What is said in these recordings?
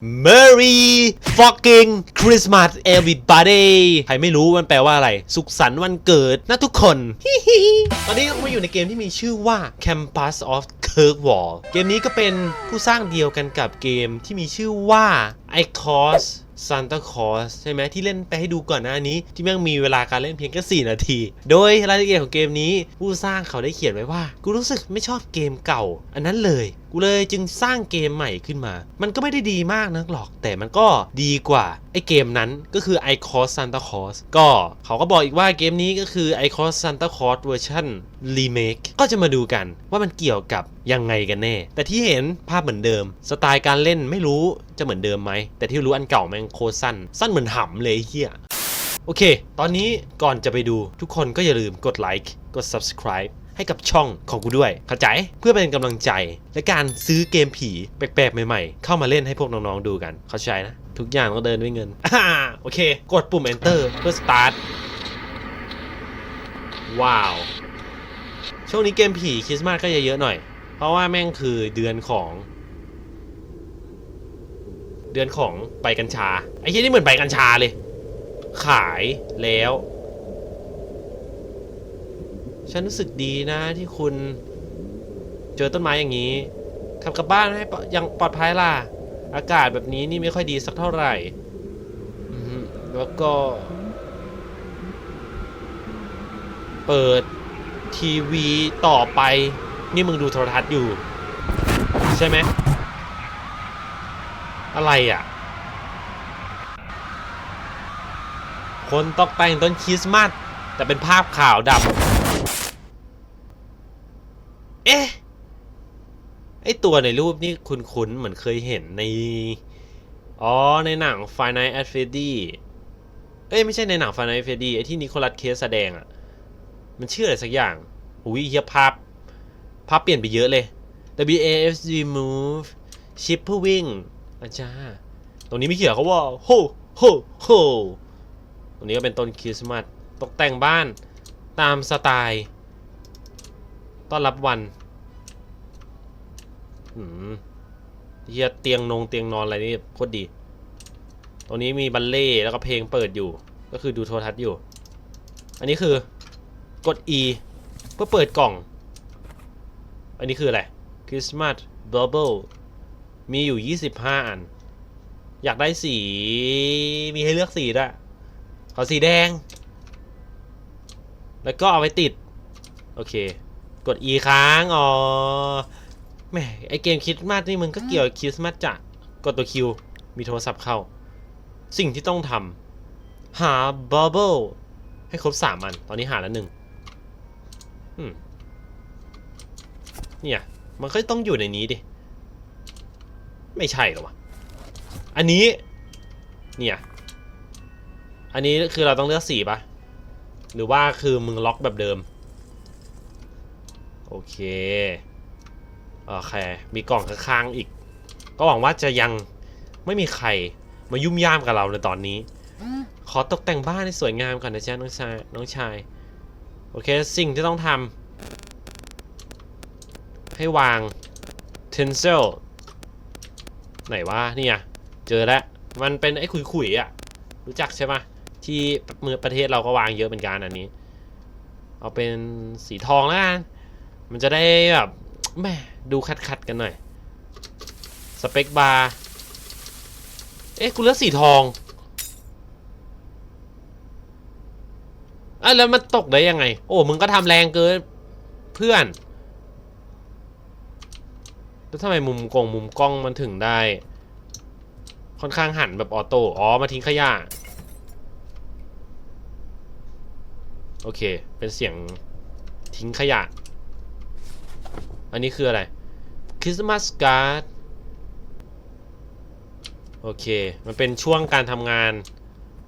Merry fucking Christmas everybody ใครไม่รู้มันแปลว่าอะไร สุขสันต์วันเกิดนะทุกคน ตอนนี้เรามาอยู่ในเกมที่มีชื่อว่า Campus of Kirkwall เกมนี้ก็เป็นผู้สร้างเดียวกันกับเกมที่มีชื่อว่า iCos Santa Claus ใช่ไหมที่เล่นไปให้ดูก่อนหน้านี้ ที่แม่งมีเวลาการเล่นเพียงแค่4นาที โดยรายละเอียดของเกมนี้ผู้สร้างเขาได้เขียนไว้ว่า กูรู้สึกไม่ชอบเกมเก่า อันนั้นเลย กูเลยจึงสร้างเกมใหม่ขึ้นมา มันก็ไม่ได้ดีมากนักหรอก แต่มันก็ดีกว่าไอเกมนั้นก็คือ i c o s Santa Claus ก็เขาก็บอกอีกว่าเกมนี้ก็คือ i c o s Santa Claus เวอร์ชัน Remake ก็จะมาดูกันว่ามันเกี่ยวกับยังไงกันแน่ แต่ที่เห็นภาพเหมือนเดิม สไตล์การเล่นไม่รู้จะเหมือนเดิมไหม แต่ที่รู้อันเก่าแม่งโคตรสั้น สั้นเหมือนหำเลยเฮียโอเค ตอนนี้ก่อนจะไปดูทุกคนก็อย่าลืมกดไลค์กด subscribe ให้กับช่องของกูด้วยเข้าใจเพื่อเป็นกำลังใจและการซื้อเกมผีแปลกๆใหม่ๆ เข้ามาเล่นให้พวกน้องๆดูกัน เข้าใจนะ ทุกอย่างต้องเดินด้วยเงินอ่าโอเค กดปุ่ม enter เพื่อ start ว้าว ช่วงนี้เกมผีคริสต์มาสก็จะเยอะหน่อย เพราะว่าแม่งคือเดือนของ เดือนของใบกัญชา ไอ้ที่นี่เหมือนใบกัญชาเลย ขายแล้ว ฉันรู้สึกดีนะที่คุณเจอต้นไม้อย่างนี้ขับกลับบ้านให้ยังปลอดภัยล่ะ อากาศแบบนี้นี่ไม่ค่อยดีสักเท่าไหร่แล้วก็ เปิดทีวีต่อไป นี่มึงดูโทรทัศน์อยู่ ใช่ไหม อะไรอะ คนตกแต่งต้นคริสต์มาสแต่เป็นภาพขาวดำ เอ๊ะ ไอตัวในรูปนี่คุ้นๆเหมือนเคยเห็นใน อ๋อ ในหนัง f i n i g h t at Freddy เอ้ย ไม่ใช่ในหนัง f i n i g h t at Freddy ไอที่นิโคลัสเคสแสดงอะมันชื่ออะไรสักอย่างหุยเฮียภาพ ภาพเปลี่ยนไปเยอะเลย W A F G move ship เพื่อวิ่งอาจารย์ตรงนี้ไม่เขียนเขาว่าโฮโฮโฮตรงนี้ก็เป็นต้นคริสต์มาสตกแต่งบ้านตามสไตล์ ต้อนรับวัน หืมเฮียเตียงนงเตียงนอนอะไรนี่โคตรดี ตรงนี้มีบัลเล่แล้วก็เพลงเปิดอยู่ ก็คือดูโทรทัศน์อยู่ อันนี้คือกด E เพื่อเปิดกล่อง อันนี้คืออะไรคริสต์มาสบับเบิลมีอยู่ 25 อัน อยากได้สี มีให้เลือกสีด้วยขอสีแดง แล้วก็เอาไปติด โอเค กด E ค้าง อ๋อ แหม่ไอเกมคริสต์มาสนี่มึงก็เกี่ยวกับคริสต์มาสจ้ะกดตัวคิว มีโทรศัพท์เข้า สิ่งที่ต้องทำหาบับเบิลให้ครบสามอัน ตอนนี้หาแล้วหนึ่งอืมเนี่ย มันก็ต้องอยู่ในนี้ดิ ไม่ใช่หรอวะ อันนี้ เนี่ย อันนี้คือเราต้องเลือกสีปะหรือว่าคือมึงล็อกแบบเดิม โอเค โอเค มีกล่องข้างๆอีก ก็หวังว่าจะยังไม่มีใครมายุ่มย่ามกับเราในตอนนี้ ขอตกแต่งบ้านให้สวยงามก่อนนะจ๊ะน้องชาย น้องชาย โอเค สิ่งที่ต้องทำให้วาง tinsel ไหนวะนี่ไงเจอแล้ว มันเป็นไอ้ขุยๆอะ รู้จักใช่ปะที่เมืองประเทศเราก็วางเยอะเหมือนกันอันนี้ เอาเป็นสีทองแล้วกัน มันจะได้แบบ แม่ดูคัดๆกันหน่อย สเปคบาร์ เอ๊ะ กูเลือกสีทองอะแล้วมันตกได้ยังไง โอ้ มึงก็ทำแรงเกิน เพื่อน แล้วทำไมมุมกลงมุมกล้องมันถึงได้ ค่อนข้างหันแบบออโต้ อ๋อ มาทิ้งขยะ โอเค เป็นเสียงทิ้งขยะ อันนี้คืออะไรคริสต์มาสการ์ดโอเค มันเป็นช่วงการทำงาน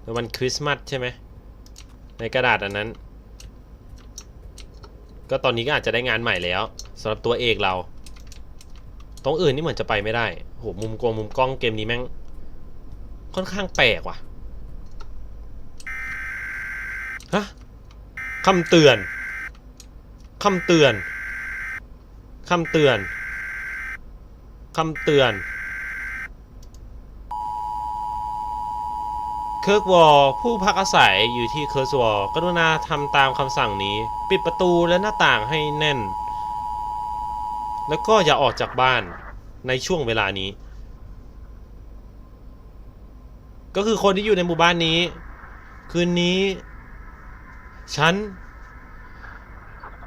ในวันคริสต์มาสใช่ไหม ในกระดาษอันนั้น ก็ตอนนี้ก็อาจจะได้งานใหม่แล้วสำหรับตัวเอกเรา ตรงอื่นนี่เหมือนจะไปไม่ได้โหมุมกลงมุมกล้องเกมนี้แม่ง ค่อนข้างแปลกว่ะฮะคำเตือนคำเตือน คำเตือน คำเตือน เคิร์กวอลผู้พักอาศัยอยู่ที่เคิร์กวอลกรุณาทำตามคำสั่งนี้ ปิดประตูและหน้าต่างให้แน่น แล้วก็อย่าออกจากบ้านในช่วงเวลานี้ ก็คือคนที่อยู่ในหมู่บ้านนี้ คืนนี้ ฉัน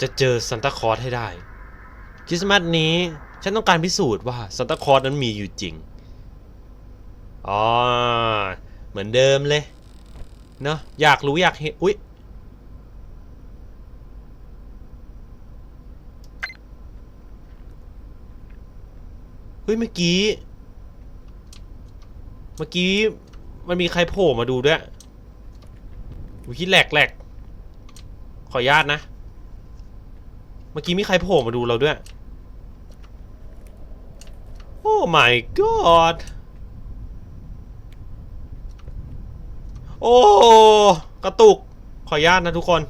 จะเจอซันตาคลอสให้ได้ คริสต์มาสนี้ ฉันต้องการพิสูจน์ว่าซันตาคลอสนั้นมีอยู่จริง อ๋อ เหมือนเดิมเลย เนอะอยากรู้อยากเห็น อุ๊ย เฮ้ย เมื่อกี้ เมื่อกี้ มันมีใครโผล่มาดูด้วยเมื่อกี้แหลกแหลกขออนุญาตนะ เมื่อกี้มีใครโผล่มาดูเราด้วย โอ้ my god โอ้ กระตุก ขออนุญาตนะทุกคน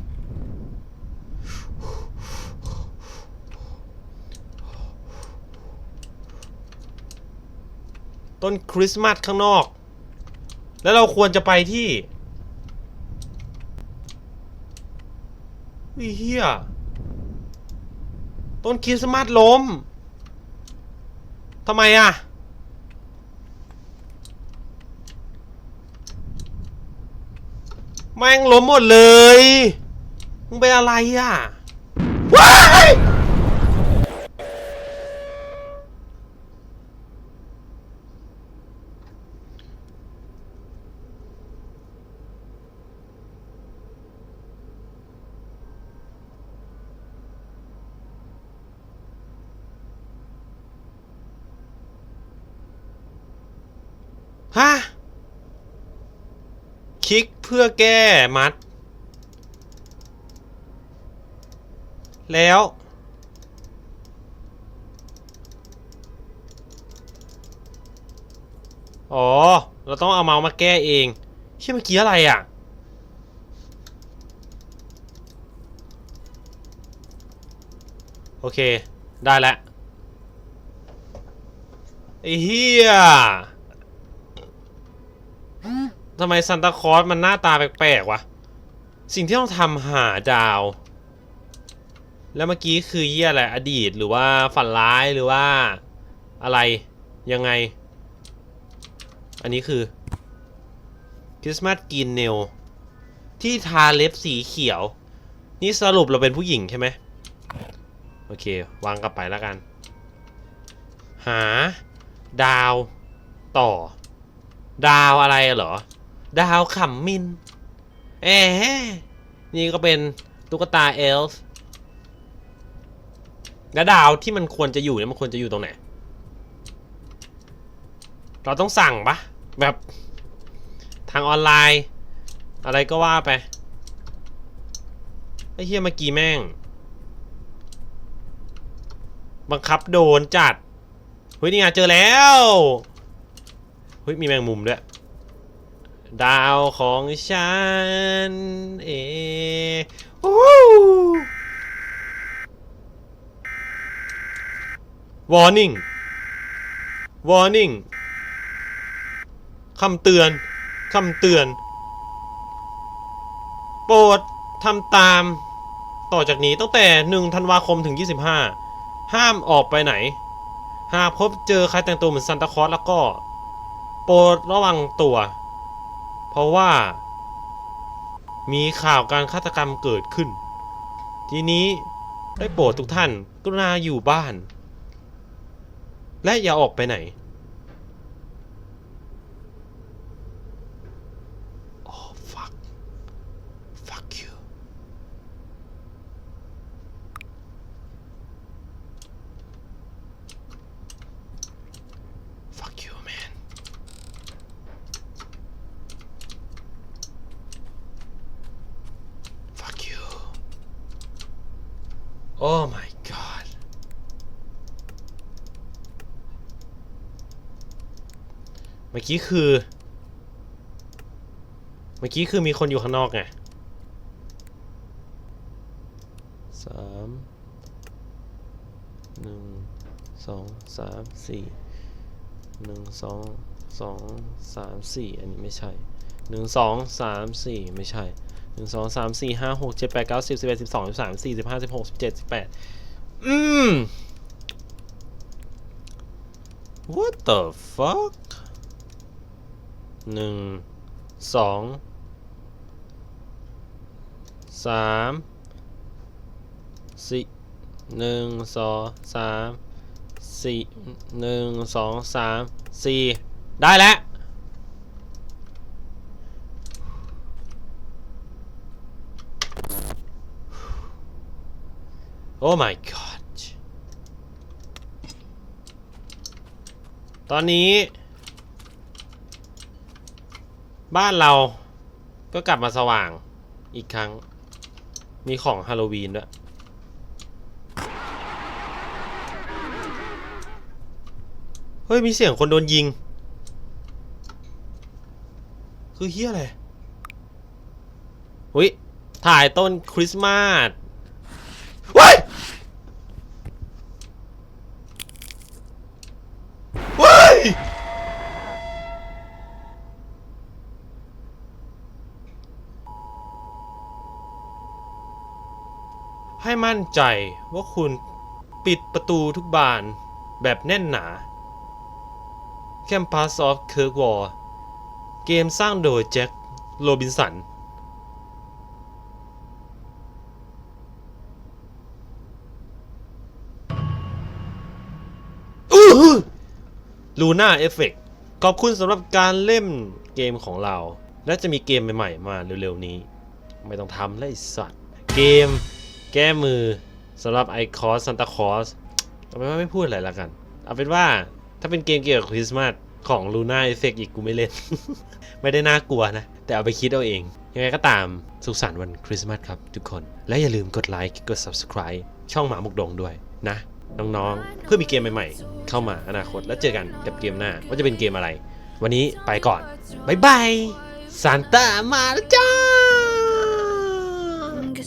ต้นคริสต์มาสข้างนอก แล้วเราควรจะไปที่วิเฮีย ต้นคริสต์มาสล้มทำไมอะ แม่งล้มหมดเลย มึงเป็นอะไรอะว้าย ฮะ คลิกเพื่อแก้มัด แล้ว อ๋อ เราต้องเอาเมาส์มาแก้เองเชื่อเมื่อกี้อะไรอะโอเค ได้แล้วไอ้เฮีย ทำไมซันตาคลอสมันหน้าตาแปลกๆวะ สิ่งที่ต้องทำหาดาว แล้วเมื่อกี้คือเยี่ยอะไรอดีตหรือว่าฝันร้ายหรือว่าอะไรยังไง อันนี้คือคริสต์มาสกินเนลที่ทาเล็บสีเขียว นี่สรุปเราเป็นผู้หญิงใช่ไหมโอเค วางกลับไปแล้วกัน หา ดาวต่อ ดาวอะไรเหรอ ดาวขำมินเอ๊ะนี่ก็เป็นตุ๊กตาเอลฟ์แล้วดาวที่มันควรจะอยู่เนี่ยมันควรจะอยู่ตรงไหน เราต้องสั่งปะแบบทางออนไลน์ อะไรก็ว่าไป ไอ้เฮียเมื่อกี้แม่ง บังคับโดนจัด เฮ้ย นี่ไงเจอแล้ว เฮ้ย มีแมงมุมด้วย ดาวของฉัน เองวู้ warning warning คำเตือน คำเตือน โปรดทำตาม ต่อจากนี้ตั้งแต่1ธันวาคมถึง 25 ห้ามออกไปไหน หากพบเจอใครแต่งตัวเหมือนซันตาคลอสแล้วก็ โปรดระวังตัว เพราะว่า มีข่าวการฆาตกรรมเกิดขึ้น ทีนี้ได้โปรดทุกท่านกรุณาอยู่บ้าน และอย่าออกไปไหน โอ้ fuck fuck you fuck you man fuck you oh my god เมื่อกี้คือ เมื่อกี้คือมีคนอยู่ข้างนอกไงสามหนึ่งสองสามสี่หนึ่งสองสองสามสี่อันนี้ไม่ใช่หนึ่งสองสามสี่ไม่ใช่ หนึ่งสองสามสี่ห้าหกเจ็ดแปดเก้าสิบสิบเอ็ดสิบสองสิบสามสิบสี่สิบห้าสิบหกสิบเจ็ดสิบแปดอืม what the fuck หนึ่งสองสามสี่หนึ่งสองสามสี่หนึ่งสองสามสี่ได้แล้ว โอ้ my god ตอนนี้ บ้านเราก็กลับมาสว่างอีกครั้ง มีของฮาโลวีนด้วย เฮ้ย มีเสียงคนโดนยิง คือเฮียอะไรเฮ้ยถ่ายต้นคริสต์มาสเฮ้ยเฮ้ย ให้มั่นใจว่าคุณปิดประตูทุกบานแบบแน่นหนา Campus of Kirkwall เกมสร้างโดยแจ็คโรบินสัน ลูน่าเอฟเฟกขอบคุณสำหรับการเล่นเกมของเรา และจะมีเกมใหม่ๆ มาเร็วๆนี้ ไม่ต้องทำแล้วไอสัตว์ เกม แก้มือสำหรับไอคอสซันตาคอสเอาเป็นว่าไม่พูดอะไรละกัน เอาเป็นว่าถ้าเป็นเกมเกี่ยวกับคริสต์มาสของลูน่าเอฟเฟกอีกกูไม่เล่น ไม่ได้น่ากลัวนะ แต่เอาไปคิดเอาเอง ยังไงก็ตามสุขสันต์วันคริสต์มาสครับทุกคน และอย่าลืมกดไลค์กด subscribe ช่องหมามุกดงด้วยนะ น้องๆ เพื่อมีเกมใหม่ๆ เข้ามาอนาคตแล้วเจอกันกับเกมหน้าว่าจะเป็นเกมอะไร วันนี้ไปก่อน บ๊ายบายซานต้ามาแล้วจ้า